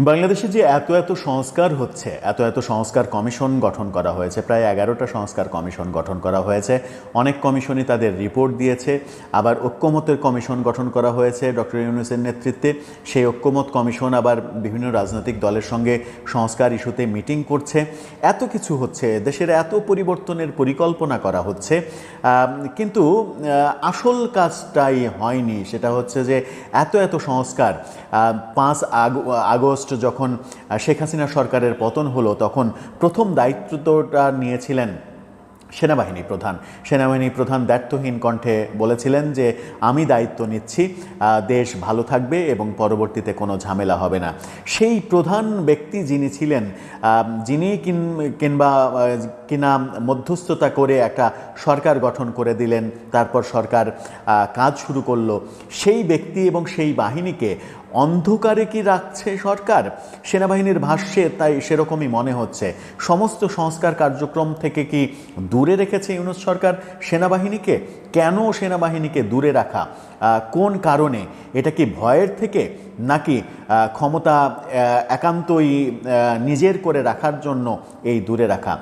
বাংলাদেশে যে এত এত সংস্কার হচ্ছে, এত এত সংস্কার কমিশন গঠন করা হয়েছে, প্রায় এগারোটা সংস্কার কমিশন গঠন করা হয়েছে। অনেক কমিশনই তাদের রিপোর্ট দিয়েছে, আবার ঐক্যমতের কমিশন গঠন করা হয়েছে ডক্টর ইউনুসের নেতৃত্বে। সেই ঐক্যমত কমিশন আবার বিভিন্ন রাজনৈতিক দলের সঙ্গে সংস্কার ইস্যুতে মিটিং করছে। এত কিছু হচ্ছে, দেশের এত পরিবর্তনের পরিকল্পনা করা হচ্ছে। কিন্তু আসল কাজটাই হয়নি, সেটা হচ্ছে যে এত এত সংস্কার পাঁচ আগ- আগস্ট যখন শেখ হাসিনা সরকারের পতন হলো, তখন প্রথম দায়িত্বটা নিয়েছিলেন সেনাবাহিনী প্রধান। সেনাবাহিনী প্রধান দায়িত্বহীন কণ্ঠে বলেছিলেন যে, আমি দায়িত্ব নিচ্ছি দেশ ভালো থাকবে এবং পরবর্তীতে কোনো ঝামেলা হবে না। সেই প্রধান ব্যক্তি যিনি ছিলেন যিনি কিংবা কিনা মধ্যস্থতা করে একটা সরকার গঠন করে দিলেন, তারপর সরকার কাজ শুরু করল। সেই ব্যক্তি এবং সেই বাহিনীকে অন্ধকারে কি রাখছে সরকার? সেনাবাহিনীর ভাষ্যে তাই সেরকমই মনে হচ্ছে। সমস্ত সংস্কার কার্যক্রম থেকে কি দূরে রেখেছে ইউনুস সরকার সেনাবাহিনীকে? কেন সেনাবাহিনীকে দূরে রাখা? কোন কারণে? এটা কি ভয়ের থেকে? নাকি ক্ষমতা একান্তই নিজের করে রাখার জন্য এই দূরে রাখা?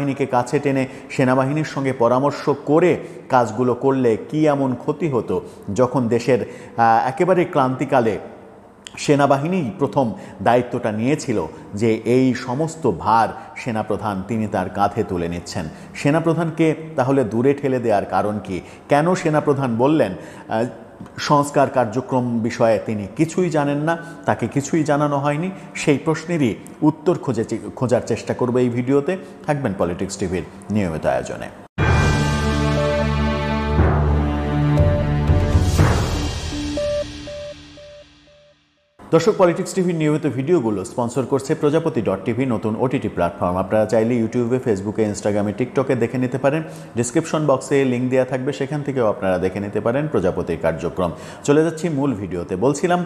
সেনাবাহিনীকে কাছে টেনে সেনাবাহিনীর সঙ্গে পরামর্শ করে কাজগুলো করলে কি এমন ক্ষতি হতো? যখন দেশের একেবারে ক্লান্তিকালে সেনাবাহিনী প্রথম দায়িত্বটা নিয়েছিল যে এই সমস্ত ভার সেনাপ্রধান তিনি তার কাঁধে তুলে নিচ্ছেন। সেনাপ্রধানকে তাহলে দূরে ঠেলে দেওয়ার কারণ কি? কেন সেনাপ্রধান বললেন সংস্কার কার্যক্রম বিষয়ে তিনি কিছুই জানেন না, তাকে কিছুই জানানো হয়নি। সেই প্রশ্নেরই উত্তর খুঁজে খোঁজার চেষ্টা করবে এই ভিডিওতে। থাকবেন পলিটিক্স টিভির নিয়মিত আয়োজনে। দর্শক পলিটিক্স টিভির নিয়মিত ভিডিওগুলো স্পন্সর করছে প্রজাপতি ডট টিভি, নতুন ওটিটি প্ল্যাটফর্ম আপনারা চাইলে ইউটিউবে ফেসবুকে ইনস্টাগ্রামে টিকটকে দেখে নিতে পারেন। ডিসক্রিপশন বক্সে লিঙ্ক দেওয়া থাকবে, সেখান থেকেও আপনারা দেখে নিতে পারেন প্রজাপতির কার্যক্রম। চলে যাচ্ছি মূল ভিডিওতে। বলছিলাম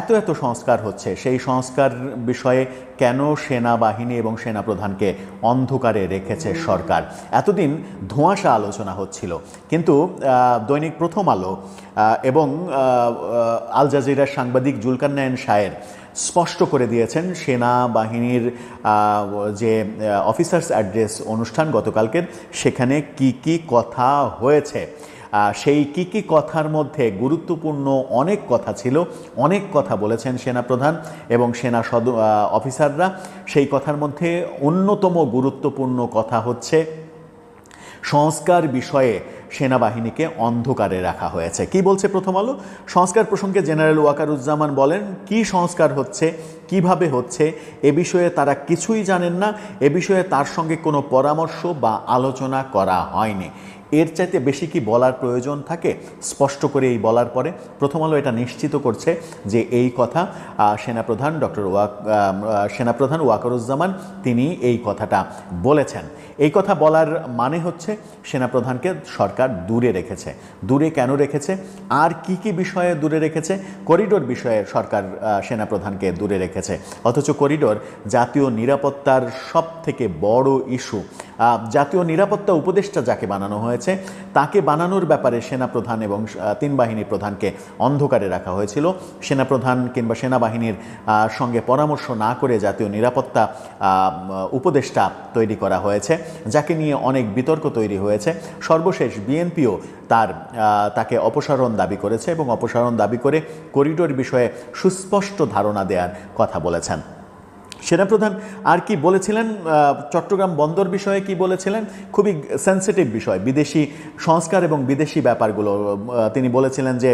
এত এত সংস্কার হচ্ছে। সেই সংস্কার বিষয়ে কেন সেনাবাহিনী এবং সেনাপ্রধানকে অন্ধকারে রেখেছে সরকার? এতদিন ধোঁয়াশা আলোচনা হচ্ছিল। কিন্তু দৈনিক প্রথম আলো এবং আল জাজিরার সাংবাদিক জুলকান্নায়ন শায়ের স্পষ্ট করে দিয়েছেন সেনাবাহিনীর আহ, যে অফিসার্স অ্যাড্রেস অনুষ্ঠান গতকালকের সেখানে কি কি কথা হয়েছে। সেই কি কি কথার মধ্যে গুরুত্বপূর্ণ অনেক কথা ছিল অনেক কথা বলেছেন সেনাপ্রধান এবং সেনা সদ অফিসাররা সেই কথার মধ্যে অন্যতম গুরুত্বপূর্ণ কথা হচ্ছে সংস্কার বিষয়ে সেনাবাহিনীকে অন্ধকারে রাখা হয়েছে। কি বলছে প্রথম আলো? সংস্কার প্রসঙ্গে জেনারেল ওয়াকারুজ্জামান বলেন, কি সংস্কার হচ্ছে, কীভাবে হচ্ছে, এ বিষয়ে তারা কিছুই জানেন না, এ বিষয়ে তার সঙ্গে কোনো পরামর্শ বা আলোচনা করা হয়নি। এর চাইতে বেশি কি বলার প্রয়োজন থাকে? স্পষ্ট করে এই বলার পরে প্রথম আলো এটা নিশ্চিত করছে যে এই কথা সেনাপ্রধান ডক্টর ওয়াক সেনাপ্রধান ওয়াকারুজ্জামান তিনি এই কথাটা বলেছেন। এই কথা বলার মানে হচ্ছে সেনাপ্রধানকে সরকার দূরে রেখেছে। দূরে কেন রেখেছে? আর কি কি বিষয়ে দূরে রেখেছে? করিডোর বিষয়ে সরকার সেনাপ্রধানকে দূরে রেখেছে। অথচ করিডোর জাতীয় নিরাপত্তার সব থেকে বড় ইস্যু। জাতীয় নিরাপত্তা উপদেষ্টা যাকে বানানো হয়েছে, তাকে বানানোর ব্যাপারে সেনাপ্রধান এবং তিন বাহিনী প্রধানকে অন্ধকারে রাখা হয়েছিল। সেনাপ্রধান কিংবা সেনাবাহিনীর সঙ্গে পরামর্শ না করে জাতীয় নিরাপত্তা উপদেষ্টা তৈরি করা হয়েছে, যাকে নিয়ে অনেক বিতর্ক তৈরি হয়েছে। সর্বশেষ বিএনপিও তার তাকে অপসারণ দাবি করেছে এবং অপসারণ দাবি করে করিডোর বিষয়ে সুস্পষ্ট ধারণা দেওয়ার কথা বলেছেন। সেনাপ্রধান, আর কি বলেছিলেন চট্টগ্রাম বন্দর বিষয়ে কি বলেছিলেন? খুবই সেন্সিটিভ বিষয়, বিদেশি সংস্কার এবং বিদেশি ব্যাপারগুলো। তিনি বলেছিলেন যে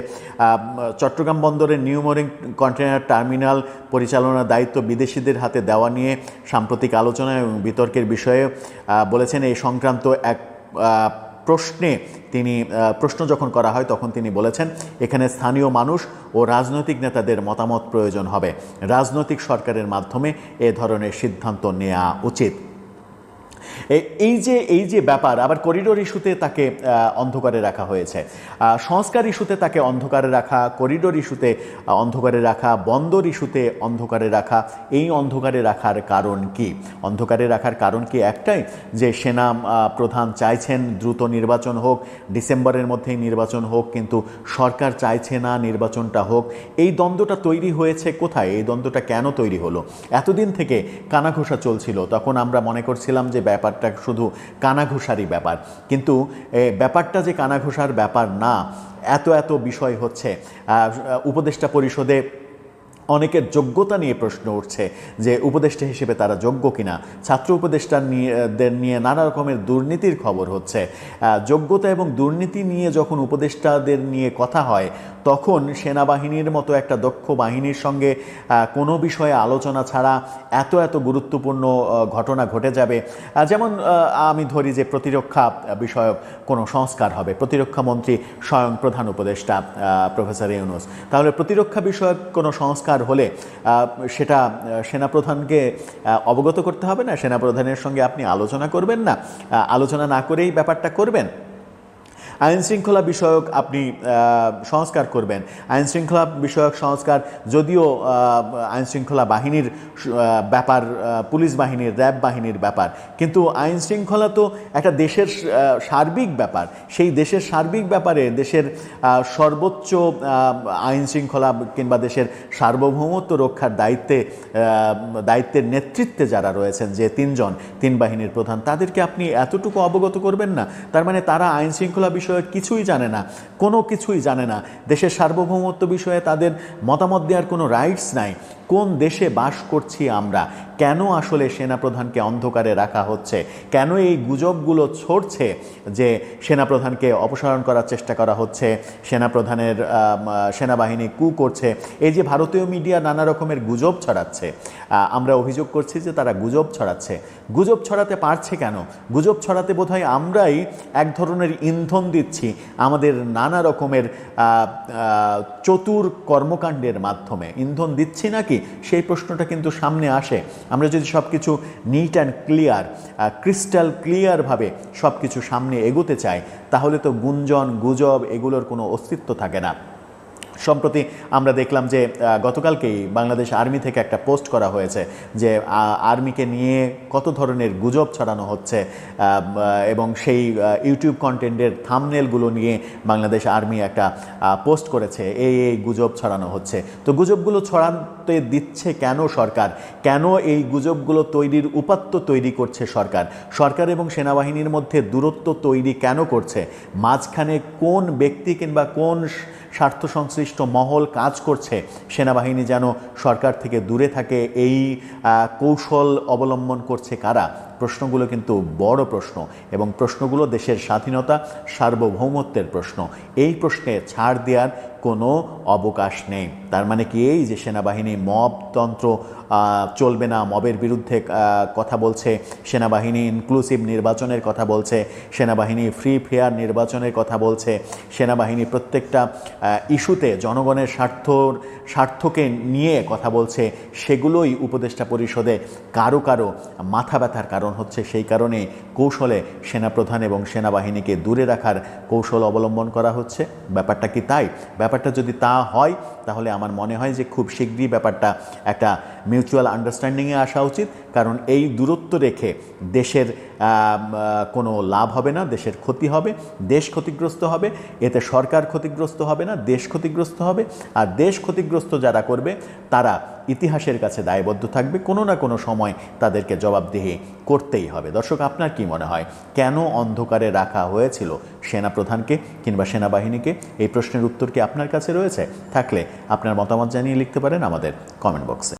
চট্টগ্রাম বন্দরের নিউমোরিং কন্টেনার টার্মিনাল পরিচালনার দায়িত্ব বিদেশিদের হাতে দেওয়া নিয়ে সাম্প্রতিক আলোচনা এবং বিতর্কের বিষয়ে বলেছেন, এই সংক্রান্ত এক প্রশ্নে তিনি প্রশ্ন যখন করা হয় তখন তিনি বলেছেন, এখানে স্থানীয় মানুষ ও রাজনৈতিক নেতাদের মতামত প্রয়োজন হবে। রাজনৈতিক সরকারের মাধ্যমে এ ধরনের সিদ্ধান্ত নেওয়া উচিত। এই যে এই যে ব্যাপার, আবার করিডোর ইস্যুতে তাকে অন্ধকারে রাখা হয়েছে। সংস্কার ইস্যুতে তাকে অন্ধকারে রাখা করিডোর ইস্যুতে অন্ধকারে রাখা, বন্দর ইস্যুতে অন্ধকারে রাখা, এই অন্ধকারে রাখার কারণ কি? অন্ধকারে রাখার কারণ কি একটাই? যে সেনা প্রধান চাইছেন দ্রুত নির্বাচন হোক, ডিসেম্বরের মধ্যেই নির্বাচন হোক, কিন্তু সরকার চাইছে না নির্বাচনটা হোক। এই দ্বন্দ্বটা তৈরি হয়েছে কোথায়? এই দ্বন্দ্বটা কেন তৈরি হলো? এতদিন থেকে কানাঘোষা চলছিল, তখন আমরা মনে করছিলাম যে ব্যাপারটা শুধু কানাঘোষারই ব্যাপার। কিন্তু ব্যাপারটা যে কানাঘোষার ব্যাপার না, এত এত বিষয় হচ্ছে। উপদেষ্টা পরিষদে অনেকের যোগ্যতা নিয়ে প্রশ্ন উঠছে যে উপদেষ্টা হিসেবে তারা যোগ্য কিনা। ছাত্র উপদেষ্টা নিয়েদের নিয়ে নানা রকমের দুর্নীতির খবর হচ্ছে। যোগ্যতা এবং দুর্নীতি নিয়ে যখন উপদেষ্টাদের নিয়ে কথা হয় তখন সেনাবাহিনীর মতো একটা দক্ষ বাহিনীর সঙ্গে কোনো বিষয়ে আলোচনা ছাড়া এত এত গুরুত্বপূর্ণ ঘটনা ঘটে যাবে। যেমন আমি ধরি যে প্রতিরক্ষা বিষয়ক কোনো সংস্কার হবে। প্রতিরক্ষা মন্ত্রী স্বয়ং প্রধান উপদেষ্টা প্রফেসর ইউনুস। তাহলে প্রতিরক্ষা বিষয়ক কোনো সংস্কার হলে সেটা সেনাপ্রধানকে অবগত করতে হবে না? সেনাপ্রধানের সঙ্গে আপনি আলোচনা করবেন না? আলোচনা না করেই ব্যাপারটা করবেন? আইন শৃঙ্খলা বিষয়ক আপনি সংস্কার করবেন। আইন শৃঙ্খলা বিষয়ক সংস্কার যদিও আইন শৃঙ্খলা বাহিনীর ব্যাপার পুলিশ বাহিনীর, র্যাব বাহিনীর ব্যাপার। কিন্তু আইন শৃঙ্খলা তো একটা দেশের সার্বিক ব্যাপার। সেই দেশের সার্বিক ব্যাপারে দেশের সর্বোচ্চ আইন শৃঙ্খলা কিংবা দেশের সার্বভৌমত্ব রক্ষার দায়িত্বে দায়িত্বের নেতৃত্বে যারা রয়েছেন, যে তিনজন, তিন বাহিনীর প্রধান, তাদেরকে আপনি এতটুকু অবগত করবেন না। তার মানে তারা আইন শৃঙ্খলা বিষয়ে কিছুই জানে না, কোনো কিছুই জানে না। দেশের সার্বভৌমত্ব বিষয়ে তাদের মতামত দেওয়ার কোনো রাইটস নাই। কোন দেশে বাস করছি আমরা? কেন আসলে সেনাপ্রধানকে অন্ধকারে রাখা হচ্ছে? কেন এই গুজবগুলো ছড়ছে যে সেনাপ্রধানকে অপসারণ করার চেষ্টা করা হচ্ছে, সেনাপ্রধানের সেনাবাহিনী কু করছে? এই যে ভারতীয় মিডিয়া নানা রকমের গুজব ছড়াচ্ছে আমরা অভিযোগ করছি যে তারা গুজব ছড়াচ্ছে। গুজব ছড়াতে পারছে কেন? গুজব ছড়াতে বোধহয় আমরাই এক ধরনের ইন্ধন দিচ্ছি আমাদের নানা রকমের চতুর কর্মকাণ্ডের মাধ্যমে। ইন্ধন দিচ্ছি নাকি? সেই প্রশ্নটা কিন্তু সামনে আসে। আমরা যদি সব কিছু নিট অ্যান্ড ক্লিয়ার ক্রিস্টাল ক্লিয়ারভাবে সব কিছু সামনে এগোতে চাই, তাহলে তো গুঞ্জন, গুজব এগুলোর কোনো অস্তিত্ব থাকে না। সম্প্রতি আমরা দেখলাম যে গতকালকেই বাংলাদেশ আর্মি থেকে একটা পোস্ট করা হয়েছে যে আর্মিকে নিয়ে কত ধরনের গুজব ছড়ানো হচ্ছে এবং সেই ইউটিউব কন্টেন্টের থামনেলগুলো নিয়ে বাংলাদেশ আর্মি একটা পোস্ট করেছে। এই এই গুজব ছড়ানো হচ্ছে। তো গুজবগুলো ছড়াতে দিচ্ছে কেন সরকার? কেন এই গুজবগুলো তৈরির উপাত্ত তৈরি করছে সরকার? সরকার এবং সেনাবাহিনীর মধ্যে দূরত্ব তৈরি কেন করছে? মাঝখানে কোন ব্যক্তি কিংবা কোন স্বার্থ সংশ্লিষ্ট মহল কাজ করছে। সেনাবাহিনী যেন সরকার থেকে দূরে থাকে, এই কৌশল অবলম্বন করছে কারা? প্রশ্নগুলো কিন্তু বড় প্রশ্ন এবং প্রশ্নগুলো দেশের স্বাধীনতা, সার্বভৌমত্বের প্রশ্ন। এই প্রশ্নে ছাড় দেওয়ার কোনো অবকাশ নেই। তার মানে কি এই যে সেনাবাহিনী মবতন্ত্র চলবে না, মবের বিরুদ্ধে কথা বলছে, সেনাবাহিনী ইনক্লুসিভ নির্বাচনের কথা বলছে, সেনাবাহিনী ফ্রি ফেয়ার নির্বাচনের কথা বলছে, সেনাবাহিনী প্রত্যেকটা ইস্যুতে জনগণের স্বার্থর স্বার্থকে নিয়ে কথা বলছে, সেগুলোই উপদেষ্টা পরিষদে কারও কারও মাথা ব্যথার কারণ। হচ্ছে সেই কারণে কৌশলে সেনাপ্রধান এবং সেনাবাহিনীকে দূরে রাখার কৌশল অবলম্বন করা হচ্ছে। ব্যাপারটা কি তাই? ব্যাপারটা যদি তা হয়, তাহলে আমার মনে হয় যে খুব শীঘ্রই ব্যাপারটা একটা মিউচুয়াল আন্ডারস্ট্যান্ডিংয়ে আসা উচিত, কারণ এই দূরত্ব রেখে দেশের কোনো লাভ হবে না, দেশের ক্ষতি হবে, দেশ ক্ষতিগ্রস্ত হবে, এতে সরকার ক্ষতিগ্রস্ত হবে না, দেশ ক্ষতিগ্রস্ত হবে, আর দেশ ক্ষতিগ্রস্ত যারা করবে, তারা ইতিহাসের কাছে দায়বদ্ধ থাকবে, কোনো না কোনো সময় তাদেরকে জবাবদিহি করতেই হবে। দর্শক, আপনার কি মনে হয়, কেন অন্ধকারে রাখা হয়েছিল সেনাপ্রধানকে কিংবা সেনাবাহিনীকে? এই প্রশ্নের উত্তর কি আপনার কাছে রয়েছে? থাকলে আপনার মতামত জানিয়ে লিখতে পারেন আমাদের কমেন্ট বক্সে।